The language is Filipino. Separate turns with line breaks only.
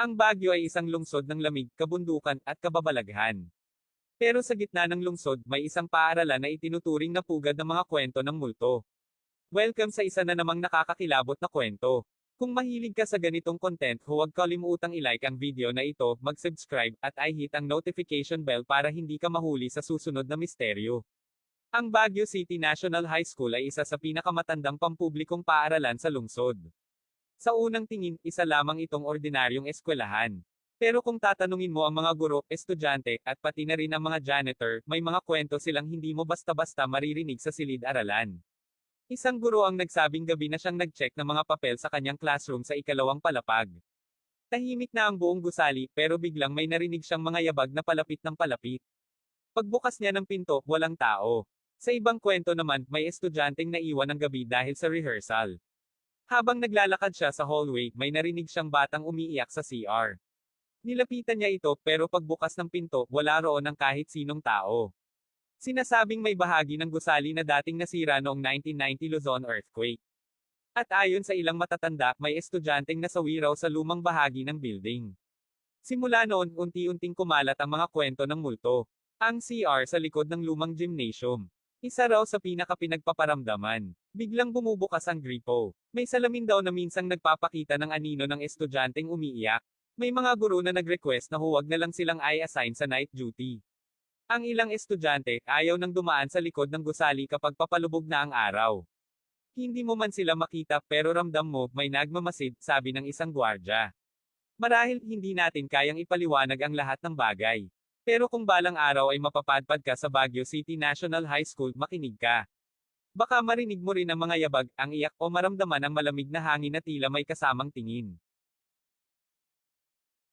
Ang Baguio ay isang lungsod ng lamig, kabundukan, at kababalaghan. Pero sa gitna ng lungsod, may isang paaralan na itinuturing na pugad ng mga kwento ng multo. Welcome sa isa na namang nakakakilabot na kwento. Kung mahilig ka sa ganitong content, huwag kalimutang i-like ang video na ito, mag-subscribe, at i-hit ang notification bell para hindi ka mahuli sa susunod na misteryo. Ang Baguio City National High School ay isa sa pinakamatandang pampublikong paaralan sa lungsod. Sa unang tingin, isa lamang itong ordinaryong eskwelahan. Pero kung tatanungin mo ang mga guro, estudyante, at pati na rin ang mga janitor, may mga kwento silang hindi mo basta-basta maririnig sa silid-aralan. Isang guro ang nagsabing gabi na siyang nag-check ng mga papel sa kanyang classroom sa ikalawang palapag. Tahimik na ang buong gusali, pero biglang may narinig siyang mga yabag na palapit ng palapit. Pagbukas niya ng pinto, walang tao. Sa ibang kwento naman, may estudyanteng naiwan ng gabi dahil sa rehearsal. Habang naglalakad siya sa hallway, may narinig siyang batang umiiyak sa CR. Nilapitan niya ito, pero pagbukas ng pinto, wala roon ng kahit sinong tao. Sinasabing may bahagi ng gusali na dating nasira noong 1990 Luzon earthquake. At ayon sa ilang matatanda, may estudyanteng nasawi raw sa lumang bahagi ng building. Simula noon, unti-unting kumalat ang mga kwento ng multo. Ang CR sa likod ng lumang gymnasium. Isa raw sa pinakapinagpaparamdaman. Biglang bumubukas ang gripo. May salamin daw na minsang nagpapakita ng anino ng estudyanteng umiiyak. May mga guro na nag-request na huwag na lang silang i-assign sa night duty. Ang ilang estudyante, ayaw nang dumaan sa likod ng gusali kapag papalubog na ang araw. Hindi mo man sila makita pero ramdam mo, may nagmamasid, sabi ng isang gwardya. Marahil, hindi natin kayang ipaliwanag ang lahat ng bagay. Pero kung balang araw ay mapapadpad ka sa Baguio City National High School, makinig ka. Baka marinig mo rin ang mga yabag, ang iyak, o maramdaman ang malamig na hangin na tila may kasamang tingin.